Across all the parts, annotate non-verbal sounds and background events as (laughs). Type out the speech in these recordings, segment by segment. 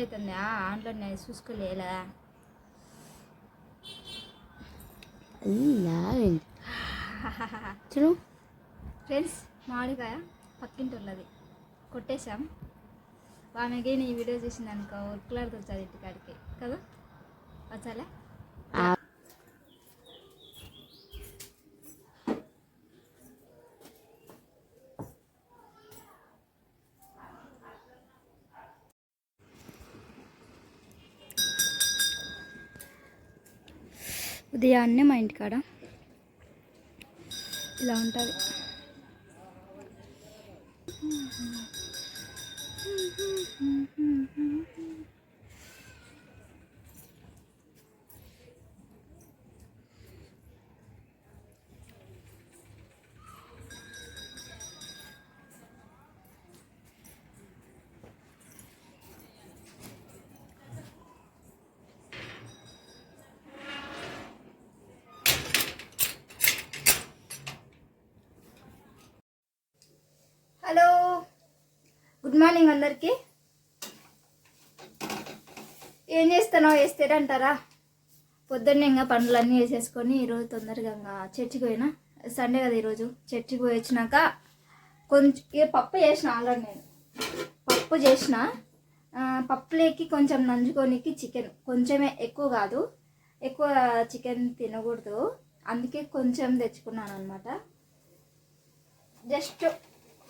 అవుతుందా ఆన్లో చూసుకోలేలా? చూడు. ఫ్రెండ్స్ మామిడికాయ పక్కింటి ఉన్నది కొట్టేశాం ఆమెకి నీ వీడియో చూసింది అనుకో వచ్చాది ఇంటికాడికి కదా? వచ్చాలే? ఉదయాన్నే మా ఇంటికాడ. ఇలా ఉంటుంది. హలో. గుడ్ మార్నింగ్ అందరికీ. ఏం చేస్తానో వేస్తారంటారా పొద్దున్నే ఇంకా పనులన్నీ వేసేసుకొని ఈరోజు తొందరగా ఇంకా చర్చికి పోయినా. సండే కదా ఈరోజు. చర్చికి పోయి వచ్చినాక కొంచెం ఏ పప్పు చేసిన ఆల్రెడీ నేను. పప్పు చేసిన. ఆ, పప్పులోకి కొంచెం నంజుకోనికి చికెన్. కొంచెమే ఎక్కువ కాదు. ఎక్కువ చికెన్ తినకూడదు. అందుకే కొంచెం తెచ్చుకున్నాను అనమాట జస్ట్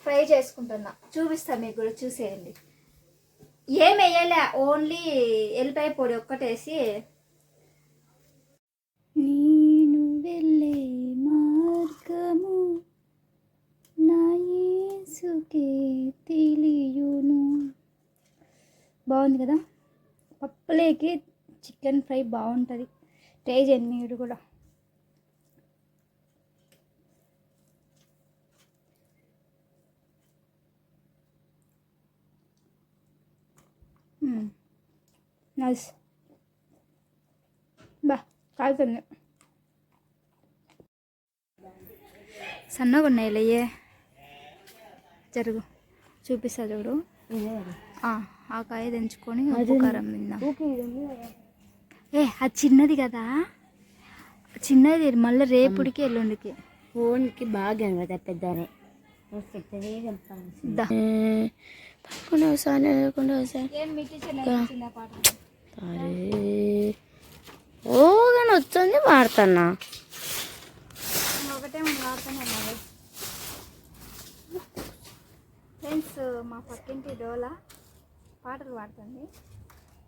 ఫ్రై చేసుకుంటున్నా. చూపిస్తాను మీకు కూడా చూసేయండి. ఏం వేయలే ఓన్లీ ఎల్లిపాయ పొడి ఒక్కటేసి. నేను వెళ్ళే మార్గము నా యేసుకే తెలియును. బాగుంది కదా? పప్పులేకి చికెన్ ఫ్రై బాగుంటుంది. ట్రై చేయండి మీరు కూడా. నైస్ బా కాలుతుంది సన్నగా ఉన్నాయి లయ్యే జరుగు. చూపిస్తా చూడు. ఆ, ఆ కాయ దంచుకొని ఉప్పు కారం తిందాం. ఏ అది చిన్నది కదా? చిన్నది మళ్ళీ రేపుడికి ఎల్లుండికి. ఫోన్కి బాగా కదా పెద్దనే దా. పక్కన ఒకసారి లేకుండా ఒకసారి. ఏం మీ టీచర్ చిన్న పాట? అరే. ఓ కానీ వచ్చింది వాడుతున్నా ఫ్రెండ్స్ మా పక్కింటి డోలా పాటలు పాడుతుంది.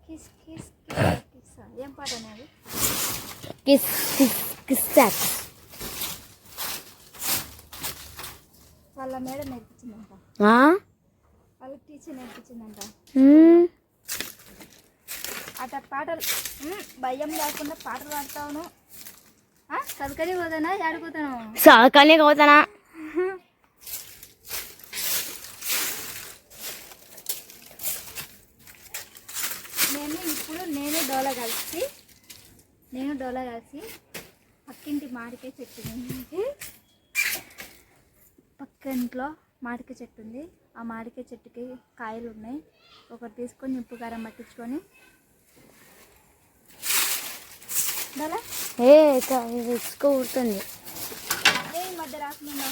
కిస్ కిస్ కిస్ ఏం పాట అనేది? కిస్ కిస్ కిస్ వాళ్ళ మేడం నేర్పించిందంట. ఆ? వాళ్ళ టీచర్ నేర్పించిందంట. అట పాటలు భయం లేకుండా పాటలు పాడతావును చదువుకొని పోతానా ఆడుకోతాను చదువుకొని పోతానా నేను ఇప్పుడు నేను డోలా కలిసి నేను డోలా కలిసి పక్కింటి మామిడికాయ చెట్టు పక్క ఇంట్లో మామిడికాయ చెట్టు ఉంది. ఆ మామిడికాయ చెట్టుకి కాయలు ఉన్నాయి. ఒకటి తీసుకొని ఉప్పు కారం పట్టించుకొని. ఏ ఇసుక ఊరుతుంది. ఏ మధ్య రాకుండా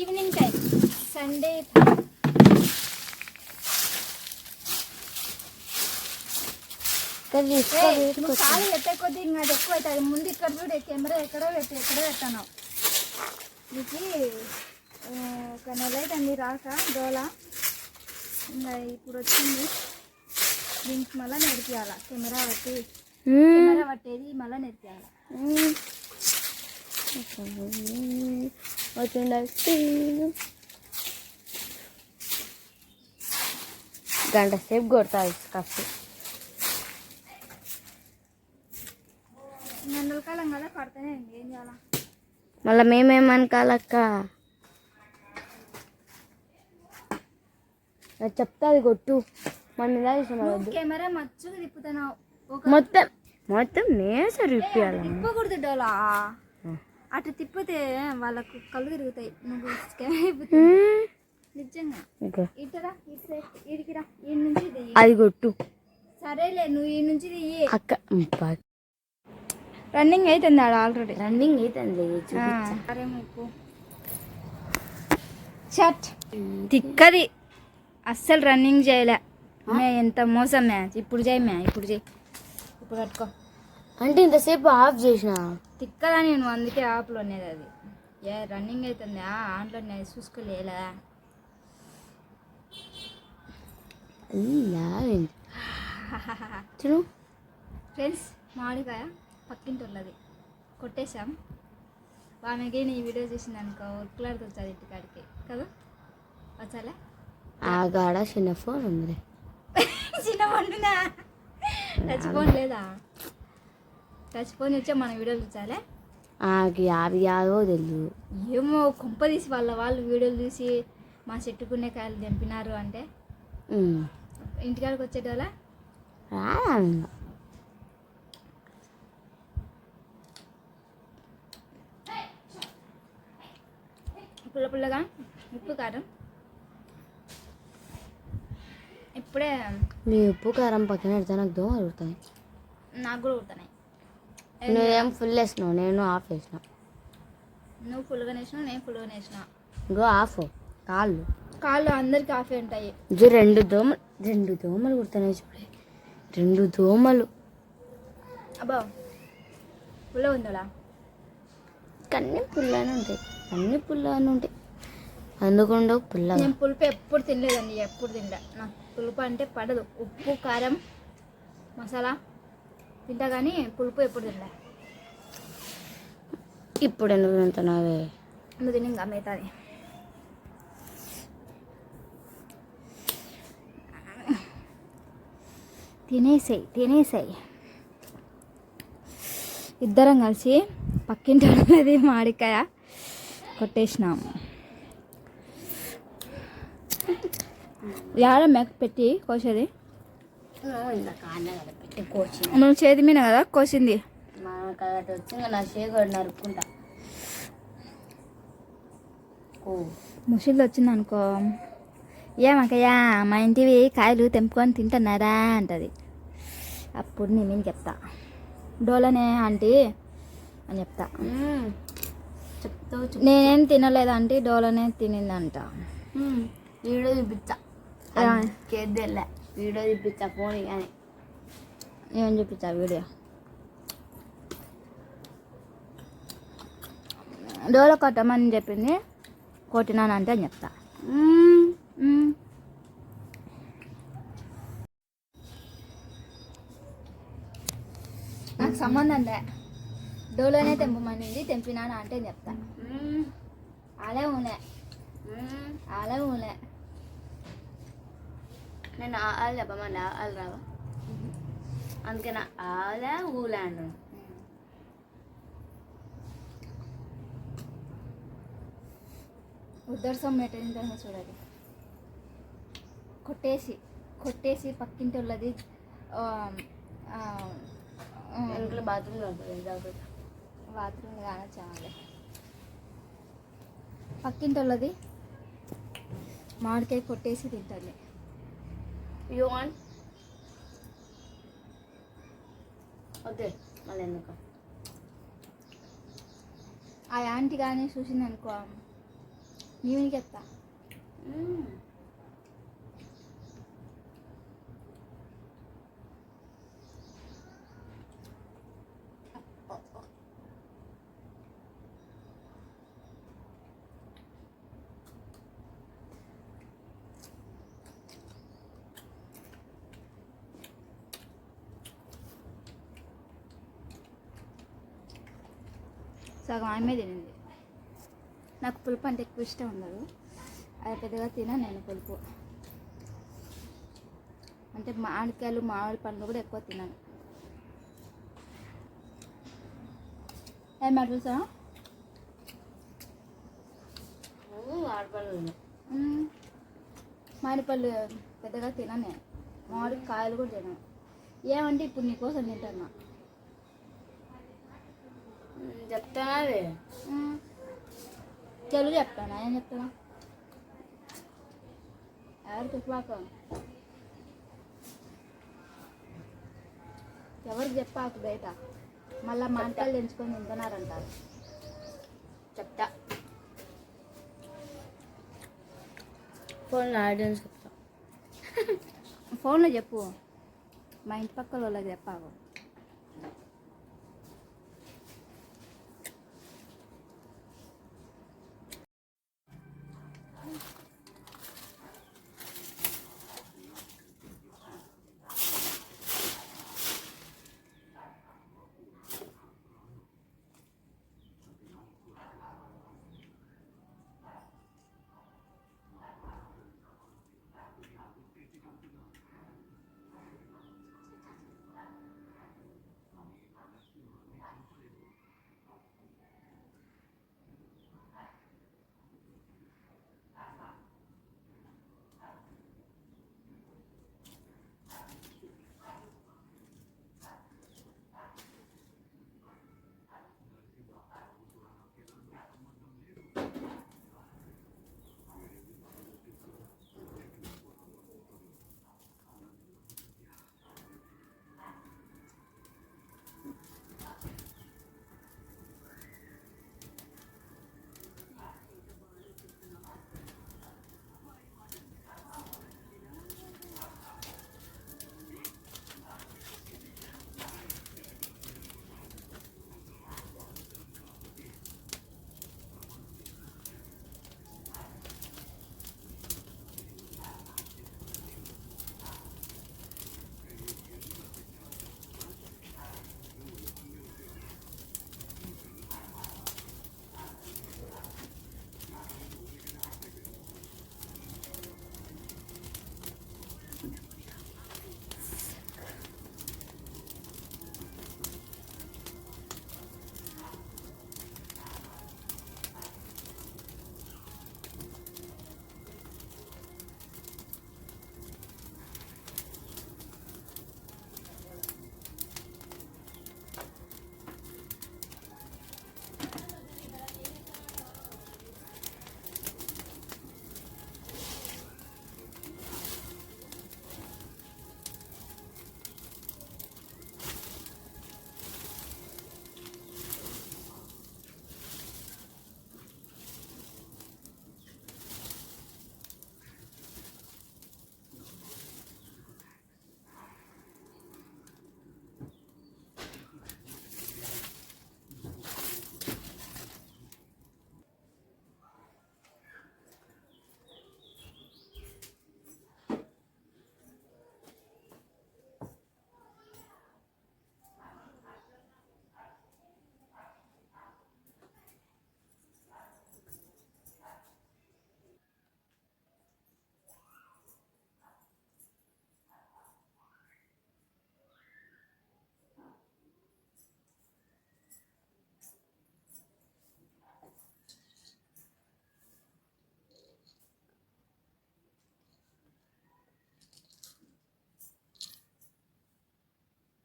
ఈవినింగ్ టైం సండే కానీ ఇసుక ఏయ్, వేడికి నువ్వు కాలు పెట్టే కొద్దీ ఇంకా అది ఎక్కువ అవుతుంది ముందు ఇక్కడ చూడు కెమెరా ఎక్కడో పెట్టి ఎక్కడో పెట్టాను. ఆ, ఒక నెల అవుతుంది రాక డోల. ఇంకా ఇప్పుడు వచ్చింది. దీనికి మళ్ళీ నేర్పియాల కెమెరా పట్టి. కెమెరా పట్టేది మళ్ళీ నేర్పియాల. గంట సేపు కొడతా ఇసుక ఎండలకాలం కదా పడితేనే ఏం చేయాలా? మళ్ళీ మేమేమనుకోవాలక్క చెప్తా అది కొట్టు. మన మీద వద్దు. కెమెరా మచ్చుకు తిప్పుతున్నావు. మొత్తం మొత్తం నేను సరిపియాలి తిప్పకూడదు డోలా. అటు తిప్పితే వాళ్ళకు కళ్ళు తిరుగుతాయి. నువ్వు నిజంగా. ఇటురా ఇటు ఇడికిరా ఈ నుంచి అది కొట్టు. సరేలే నువ్వు ఈ నుంచి అక్క రన్నింగ్ అవుతుంది ఆడ ఆల్రెడీ? రన్నింగ్ అయితే సరే ముక్కు షట్ తిక్కది. అస్సలు రన్నింగ్ చేయలే. మే ఎంత మోసం మ్యా ఇప్పుడు చేయి మ్యా ఇప్పుడు చేయి. ఇప్పుడు కట్టుకో. అంటే ఇంతసేపు ఆఫ్ చేసిన? తిక్కదా నేను అందుకే ఆపులో ఉన్నది అది. ఏ రన్నింగ్ అవుతుంది ఆంట్లో నేను చూసుకోలేలా. (laughs) చూడు. ఫ్రెండ్స్ మామిడికాయ. పక్కింటి ఉన్నది కొట్టేశాం. ఆమెకి నీ వీడియో చేసింది అనుకో ఉరుకులాడుతూ వచ్చాది ఇంటికాడికి. కదా? వచ్చాలే? ఆ గాడ చిన్న ఫోన్ ఉంది (laughs) చిన్న వండునా టచ్ ఫోన్ లేదా? టచ్ ఫోన్ వచ్చే మన వీడియోలు చూసాలే ఆకి యాభై యాదో తెలియదు ఏమో కొంప తీసి వాళ్ళ వాళ్ళు వీడియోలు చూసి మా చెట్టుకునే కాయలు తెంపినారు అంటే. ఇంటికాడికి వచ్చేటోళ్ళ? రాదా పుల్ల పుల్లగా ఉప్పు కారం. ఇప్పుడే నీ ఉప్పు కారం పక్కన పెడితే నాకు దోమ అడుగుతాయి నాకు కూడా కుడుతున్నాయి నువ్వేం ఫుల్ వేసినావు? నేను ఆఫ్ వేసిన. నువ్వు ఫుల్గా వేసినావు నేను ఫుల్గా వేసిన. ఇంకో ఆఫ్ కాళ్ళు. కాళ్ళు అందరికి ఆఫే ఉంటాయి. ఇది రెండు దోమలు రెండు దోమలు కుడుతున్నాయి చూడే. రెండు దోమలు. అబ్బా పుల్ల ఉందా అన్నీ పుల్లగానే ఉంటాయి. అన్నీ పుల్లగానే ఉంటాయి. అందుకుండా పుల్లగా. నేను పులుపు ఎప్పుడు తినలేదండి ఎప్పుడు తినలే. నాకు పులుపు అంటే పడదు. ఉప్పు కారం మసాలా తింటా కానీ పులుపు ఎప్పుడు తినలే. ఇప్పుడు ఎందుకు తింటున్నావే నువ్వు తిని ఇంకా మిగతాది. తినేసాయి తినేసాయి. ఇద్దరం కలిసి పక్కింటి వాళ్ళది మామిడికాయ కొట్టేసినాము యాడ మెక్క పెట్టి కోసేది? నువ్వు చేతి మీద కదా కోసింది? ముసిళ్ళు వచ్చింది అనుకో. ఏమక్కయ్యా మా ఇంటివి కాయలు తెంపుకొని తింటున్నారా? అంటది. అప్పుడు నేను చెప్తా. డోలనే ఆంటీ అని చెప్తా. నేనేం తినలేదు ఆంటీ డోలనే తినిందంట. వీడియో చూపించా ఆ. కేద్దెళ్ళే వీడియో చూపించా ఫోన్ కానీ ఏం చూపించా వీడియో? డోల కొట్టమని చెప్పింది కొట్టినానంటే అని చెప్తా. నాకు సంబంధం లే. డోలోనే తెంపమనింది తెంపినాను అంటే చెప్తా. అలే ఊనే. అలే ఊనే. నేను ఆలు చెప్పమని ఆలు రావా? అందుకే నా ఆలా ఊలాండు ఉద్దర్సం మెటీరియల్ చూడాలి. కొట్టేసి కొట్టేసి పక్కింటి వాళ్ళది బాత్రూమ్లో ఉంటుంది జాగ్రత్త బాత్రూమ్ కానీ చాలా. పక్కింటి వాళ్ళది మామిడికాయ కొట్టేసి తింటుంది. యూ వాంట్ ఓకే మళ్ళీ ఎందుకు? ఆ యాంటీ కానీ చూసింది అనుకో నీవిని చెప్తా సగం ఆమె తినింది. నాకు పులుపు అంటే ఎక్కువ ఇష్టం ఉండదు. అది పెద్దగా తిన నేను పులుపు. అంటే మామిడికాయలు మామిడి పండ్లు కూడా ఎక్కువ తినను. ఏం అడుగుతా ఆడపడలేదు మామిడి పళ్ళు పెద్దగా తినను నేను. మామిడి కాయలు కూడా తినను. ఏమంటే ఇప్పుడు నీకోసం తింటున్నా. చెప్తానది. మ్మ్. తెలుగు చెప్తానా? ఏం చెప్తానా? ఎవరు చెప్పాక? ఎవరికి చెప్పాకు బయట? మళ్ళీ మంటలు ఎంచుకొని తింటున్నారంటారు. చెప్తా. ఫోన్లో ఆడియన్స్ చెప్తా. (laughs) ఫోన్లో చెప్పు. మా ఇంటి పక్కల వాళ్ళకి చెప్పాకు